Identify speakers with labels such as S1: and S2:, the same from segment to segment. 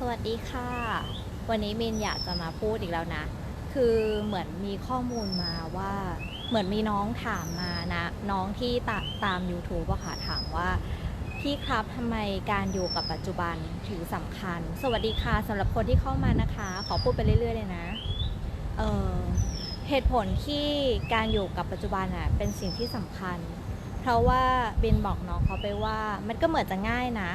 S1: สวัสดีค่ะ วันนี้มินอยากจะมาพูดอีกแล้วนะ คือเหมือนมีข้อมูลมาว่า เหมือนมีน้องถามมานะ น้องที่ตาตาม YouTube อะค่ะถามว่า พี่ครับทำไมการอยู่กับปัจจุบันถือสำคัญ สวัสดีค่ะสำหรับคนที่เข้ามานะคะ ขอพูดไปเรื่อย ๆ เลยนะ เออเหตุผลที่การอยู่กับปัจจุบันอะเป็นสิ่งที่สำคัญ เพราะว่าเบนบอกน้องเขาไปว่า มันก็เหมือนจะง่ายนะ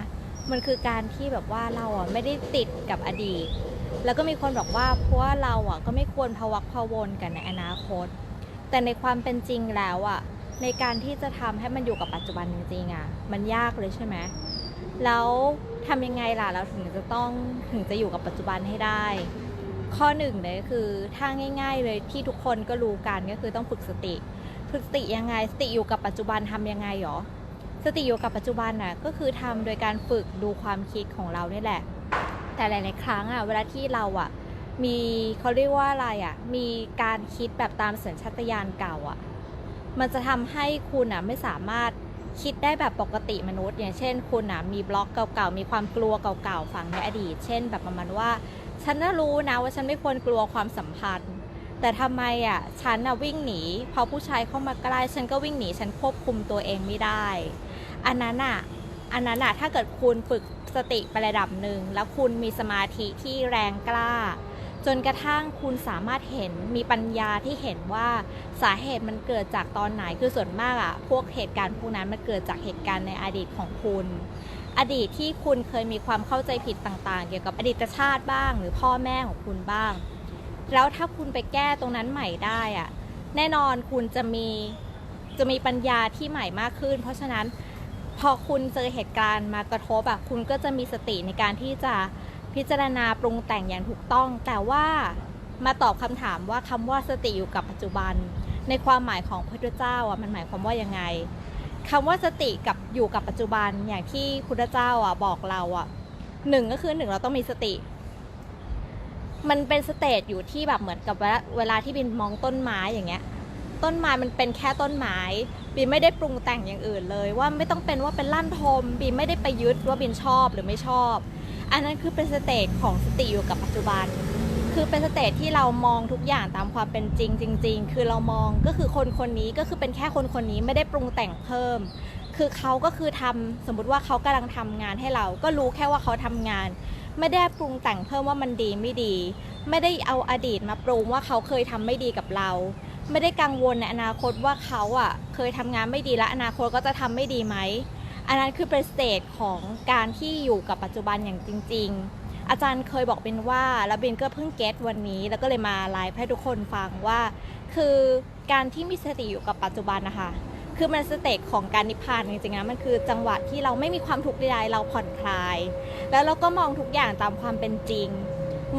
S1: มันคือการที่แบบว่าเราอะไม่ได้ติดกับอดีต แล้วก็มีคนบอกว่าเพราะว่าเราอะก็ไม่ควรพะวักพะวนกันในอนาคต แต่ในความเป็นจริงแล้วอะในการที่จะทำให้มันอยู่กับปัจจุบันจริงๆอะมันยากเลยใช่ไหมแล้วทำยังไงล่ะเราถึงจะต้องถึงจะอยู่กับปัจจุบันให้ได้ ข้อหนึ่งเลยคือถ้าง่าย ๆ เลยที่ทุกคนก็รู้กันก็คือต้องฝึกสติ ฝึกสติยังไงสติอยู่กับปัจจุบันทำยังไงหรอ สติอยู่กับปัจจุบันน่ะก็คือทำโดยการฝึกดูความคิดของเราเนี่แหละ แต่หลายๆครั้งอะเวลาที่เราอะมีเขาเรียกว่าอะไรอะมีการคิดแบบตามสัญชาตญาณเก่าอะมันจะทำให้คุณอะไม่สามารถคิดได้แบบปกติมนุษย์ อย่างเช่น คุณอะมีบล็อกเก่าๆมีความกลัวเก่าๆฝังในอดีต เช่น แบบประมาณว่า ฉันน่ารู้นะว่าฉันไม่ควรกลัวความสัมพันธ์ แต่ทำไมอะฉันอะวิ่งหนีพอผู้ชายเข้ามาใกล้ฉันก็วิ่งหนีฉันควบคุมตัวเองไม่ได้ อันนั้นอะอันนั้นอะถ้าเกิดคุณฝึกสติไประดับหนึ่ง แล้วคุณมีสมาธิที่แรงกล้า จนกระทั่งคุณสามารถเห็นมีปัญญาที่เห็นว่าสาเหตุมันเกิดจากตอนไหนคือส่วนมากอะพวกเหตุการณ์พวกนั้นมันเกิดจากเหตุการณ์ในอดีตของคุณ อดีตที่คุณเคยมีความเข้าใจผิดต่างๆ เกี่ยวกับอดีตชาติบ้าง หรือพ่อแม่ของคุณบ้าง แล้วถ้าคุณไปแก้ตรงนั้นใหม่ได้อะแน่นอนคุณจะมีจะมีปัญญาที่ใหม่มากขึ้น เพราะฉะนั้น พอคุณเจอเหตุการณ์มากระทบอะคุณก็จะมีสติในการที่จะพิจารณาปรุงแต่งอย่างถูกต้อง แต่ว่ามาตอบคำถามว่าคำว่าสติอยู่กับปัจจุบัน ในความหมายของพระพุทธเจ้าอะมันหมายความว่ายังไงคำว่าสติกับอยู่กับปัจจุบันอย่างที่พุทธเจ้าอะบอกเราอะหนึ่งก็คือหนึ่งเราต้องมีสติ มันเป็นสเตจอยู่ที่แบบเหมือนกับเวลาที่บินมองต้นไม้อย่างเงี้ย ต้นไม้มันเป็นแค่ต้นไม้บีไม่ได้ปรุงแต่งอย่างอื่นเลย ว่าไม่ต้องเป็นว่าเป็นลั่นทมบีไม่ได้ไปยึดว่าบีชอบหรือไม่ชอบ อันนั้นคือเป็นสเตจของสติอยู่กับปัจจุบัน คือเป็นสเตจที่เรามองทุกอย่างตามความเป็นจริงจริงๆคือเรามองก็คือคนคนนี้ก็คือเป็นแค่คนคนนี้ไม่ได้ปรุงแต่งเพิ่ม คือเขาก็คือทำสมมุติว่าเขากำลังทำงานให้เรา ก็รู้แค่ว่าเขาทำงาน ไม่ได้ปรุงแต่งเพิ่มว่ามันดีไม่ดี ไม่ได้เอาอดีตมาปรุงว่าเขาเคยทำไม่ดีกับเรา ไม่ได้กังวลในอนาคตว่าเขาอะเคยทำงานไม่ดีและอนาคตก็จะทำไม่ดีไหมอันนั้นคือเป็นสเตจของการที่อยู่กับปัจจุบันอย่างจริง ๆ อาจารย์เคยบอกเป็นว่าแล้วเบนก็เพิ่งเก็ตวันนี้แล้วก็เลยมาไลฟ์ให้ทุกคนฟังว่า คือการที่มีสติอยู่กับปัจจุบันนะคะคือมันสเตจของการนิพพานจริงๆนะมันคือจังหวะที่เราไม่มีความทุกข์ใดๆเราผ่อนคลาย แล้วเราก็มองทุกอย่างตามความเป็นจริง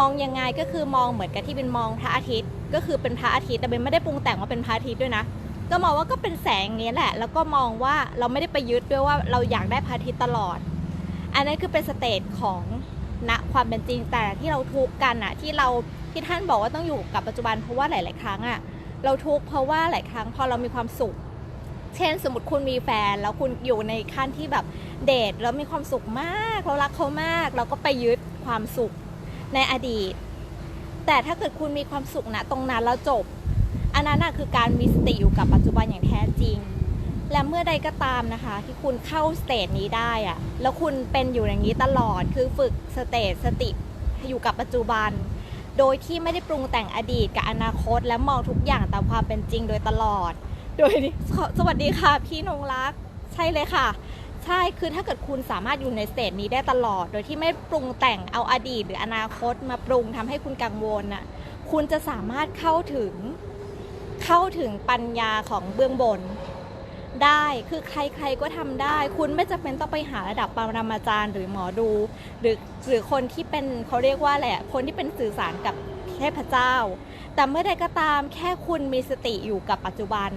S1: มองยังไงก็คือมองเหมือนกับที่เป็นมองพระอาทิตย์ ก็คือเป็นพระอาทิตย์แต่เป็นไม่ได้ปรุงแต่งว่าเป็นพระอาทิตย์ด้วยนะ ก็มองว่าก็เป็นแสงอย่างนี้แหละ แล้วก็มองว่าเราไม่ได้ไปยึดด้วยว่าเราอยากได้พระอาทิตย์ตลอด อันนั้นคือเป็นสเตจของณความเป็นจริงแต่ที่เราทุกข์กันอะที่เราที่ท่านบอกว่าต้องอยู่กับปัจจุบันเพราะว่าหลาย ๆ ครั้งอะเราทุกข์เพราะว่าหลายครั้งพอเรามีความสุข เช่นสมมติคุณมีแฟน แล้วคุณอยู่ในขั้นที่แบบเดทแล้วมีความสุขมาก เรารักเขามาก เราก็ไปยึดความสุขในอดีต แต่ถ้าเกิดคุณมีความสุขนะตรงนั้นแล้วจบ อันนั้นนะคือการมีสติอยู่กับปัจจุบันอย่างแท้จริง และเมื่อใดก็ตามนะคะ ที่คุณเข้าสเตจนี้ได้อะแล้วคุณเป็นอยู่อย่างนี้ตลอดคือฝึกสเตจสติอยู่กับปัจจุบัน โดยที่ไม่ได้ปรุงแต่งอดีตกับอนาคต และมองทุกอย่างตามความเป็นจริงโดยตลอด โดยสวัสดีค่ะพี่นงรัก ใช่เลยค่ะ ใช่ คือถ้าเกิดคุณสามารถอยู่ในสเตจนี้ได้ตลอด โดยที่ไม่ปรุงแต่งเอาอดีต หรืออนาคตมาปรุงทำให้คุณกังวลน่ะ คุณจะสามารถเข้าถึงเข้าถึงปัญญาของเบื้องบน ได้ คือใครๆก็ทำได้ คุณไม่จำเป็นต้องไปหาระดับปรมาจารย์หรือหมอดู หรือหรือคนที่เป็นเขาเรียกว่าแหละ คนที่เป็นสื่อสารกับเทพเจ้า แต่เมื่อใดก็ตามแค่คุณมีสติอยู่กับปัจจุบัน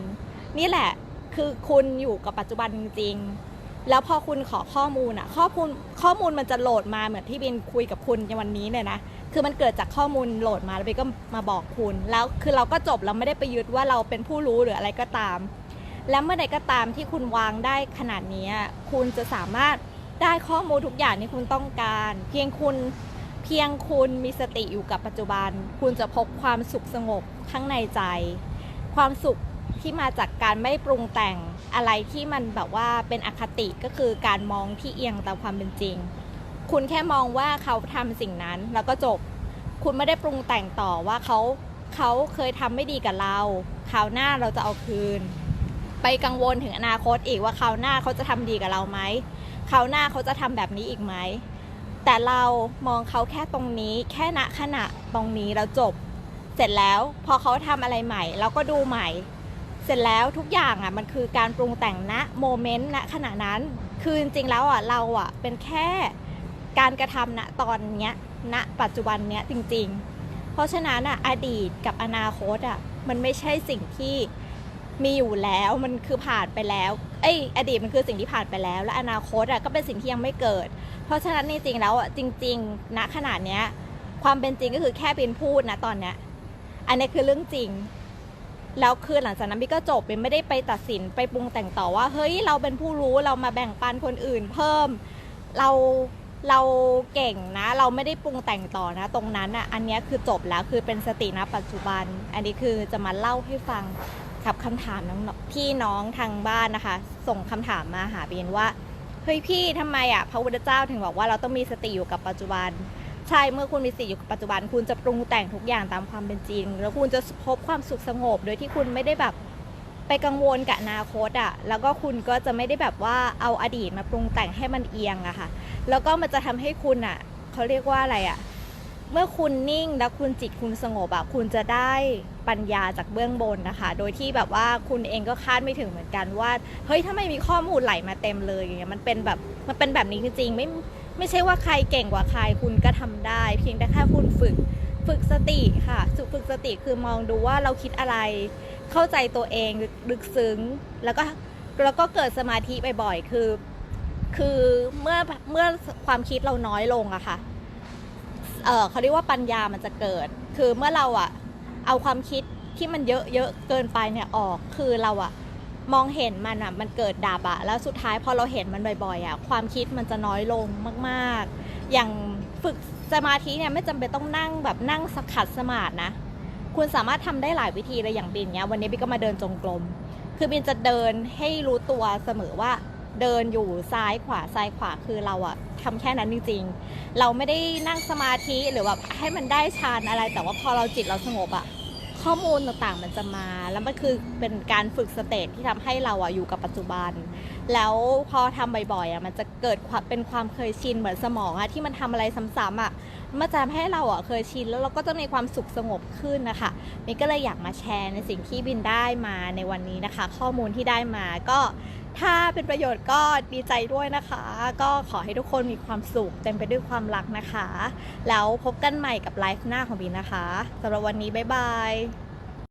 S1: นี่แหละ คือคุณอยู่กับปัจจุบันจริงๆ แล้วพอคุณขอข้อมูลอะข้อมูลข้อมูลมันจะโหลดมาเหมือนที่บินคุยกับคุณในวันนี้เนี่ยนะคือมันเกิดจากข้อมูลโหลดมาแล้วบินก็มาบอกคุณ แล้วคือเราก็จบเราไม่ได้ไปยึดว่าเราเป็นผู้รู้หรืออะไรก็ตาม และเมื่อใดก็ตามที่คุณวางได้ขนาดนี้คุณจะสามารถได้ข้อมูลทุกอย่างที่คุณต้องการ เพียงคุณเพียงคุณมีสติอยู่กับปัจจุบัน คุณจะพบความสุขสงบข้างในใจ ความสุขที่มาจากการไม่ปรุงแต่ง อะไรที่มันแบบว่าเป็นอคติก็คือการมองที่เอียงตามความเป็นจริง คุณแค่มองว่าเขาทำสิ่งนั้นแล้วก็จบ คุณไม่ได้ปรุงแต่งต่อว่าเขาเขาเคยทำไม่ดีกับเราคราวหน้าเราจะเอาคืน ไปกังวลถึงอนาคตอีกว่าคราวหน้าเขาจะทำดีกับเราไหมคราวหน้าเขาจะทำแบบนี้อีกไหมแต่เรามองเขาแค่ตรงนี้แค่ณขณะตรงนี้แล้วจบ เสร็จแล้วพอเขาทำอะไรใหม่ เราก็ดูใหม่ เสร็จแล้วทุกอย่างอะมันคือการปรุงแต่งณโมเมนต์ณขณะนั้น คือจริงๆแล้วอะเราอะเป็นแค่การกระทำณตอนเนี้ยณปัจจุบันเนี้ยจริง ๆ เพราะฉะนั้นอะอดีตกับอนาคตอะมันไม่ใช่สิ่งที่มีอยู่แล้วมันคือผ่านไปแล้วเอ้ยอดีตมันคือสิ่งที่ผ่านไปแล้ว และอนาคตอะก็เป็นสิ่งที่ยังไม่เกิด เพราะฉะนั้นจริงๆแล้วอะจริงๆณขนาดเนี้ยความเป็นจริงก็คือแค่เป็นพูดนะตอนเนี้ยอันนี้คือเรื่องจริง แล้วคือหลังจากนั้นบิ๊กก็จบเป็นไม่ได้ไปตัดสินไปปรุงแต่งต่อว่า เฮ้ยเราเป็นผู้รู้เรามาแบ่งปันคนอื่นเพิ่ม เราเราเก่งนะ เราไม่ได้ปรุงแต่งต่อนะ ตรงนั้นอะอันนี้คือจบแล้วคือเป็นสตินะปัจจุบัน อันนี้คือจะมาเล่าให้ฟังกับคำถามน้องพี่น้องทางบ้านนะคะ ส่งคำถามมาหาบีนว่าเฮ้ยพี่ทำไมอะพระพุทธเจ้าถึงบอกว่าเราต้องมีสติอยู่กับปัจจุบัน ใช่เมื่อคุณมีสติอยู่กับปัจจุบัน คุณจะปรุงแต่งทุกอย่างตามความเป็นจริง แล้วคุณจะพบความสุขสงบ โดยที่คุณไม่ได้แบบไปกังวลกับอนาคตอะ แล้วก็คุณก็จะไม่ได้แบบว่าเอาอดีตมาปรุงแต่งให้มันเอียงอะค่ะ แล้วก็มันจะทำให้คุณอะเขาเรียกว่าอะไรอะ เมื่อคุณนิ่งแล้วคุณจิตคุณสงบอะคุณจะได้ปัญญาจากเบื้องบนนะคะ โดยที่แบบว่าคุณเองก็คาดไม่ถึงเหมือนกันว่า เฮ้ยถ้าไม่มีข้อมูลไหลมาเต็มเลยอย่างเงี้ย มันเป็นแบบ มันเป็นแบบนี้จริงๆ ไม่ ไม่ใช่ว่าใครเก่งกว่าใครคุณก็ทำได้ เพียงแต่แค่คุณฝึกฝึกสติค่ะสุฝึกสติคือมองดูว่าเราคิดอะไร เข้าใจตัวเองลึกซึ้ง แล้วก็แล้วก็เกิดสมาธิบ่อยๆคือ คือเมื่อเมื่อความคิดเราน้อยลงอะค่ะเออเขาเรียกว่าปัญญามันจะเกิด คือเมื่อเราอะเอาความคิดที่มันเยอะเยอะเกินไปเนี่ยออกคือเราอะ มองเห็นมันอะมันเกิดดับอะแล้วสุดท้ายพอเราเห็นมันบ่อยๆอะความคิดมันจะน้อยลงมากๆ อย่างฝึกสมาธิเนี่ยไม่จำเป็นต้องนั่งแบบนั่งสขัดสมาธินะ คุณสามารถทำได้หลายวิธีเลยอย่างบินเนี้ยวันนี้บินก็มาเดินจงกรมคือบินจะเดินให้รู้ตัวเสมอว่าเดินอยู่ซ้ายขวาซ้ายขวาคือเราอะทำแค่นั้นจริงๆ เราไม่ได้นั่งสมาธิหรือแบบให้มันได้ฌานอะไร แต่ว่าพอเราจิตเราสงบอะ ข้อมูลต่างๆมันจะมา แล้วมันคือเป็นการฝึกสเตจที่ทำให้เราอะอยู่กับปัจจุบัน แล้วพอทำบ่อยๆอะมันจะเกิดความเป็นความเคยชินเหมือนสมองอะที่มันทำอะไรซ้ำๆอะมันจะทำให้เราอะเคยชินแล้วเราก็จะมีความสุขสงบขึ้นนะคะมินก็เลยอยากมาแชร์ในสิ่งที่บินได้มาในวันนี้นะคะ ข้อมูลที่ได้มาก็ ถ้าเป็นประโยชน์ก็ดีใจด้วยนะคะ ก็ขอให้ทุกคนมีความสุขเต็มไปด้วยความรักนะคะ แล้วพบกันใหม่กับไลฟ์หน้าของบีนะคะสำหรับวันนี้บ๊ายบาย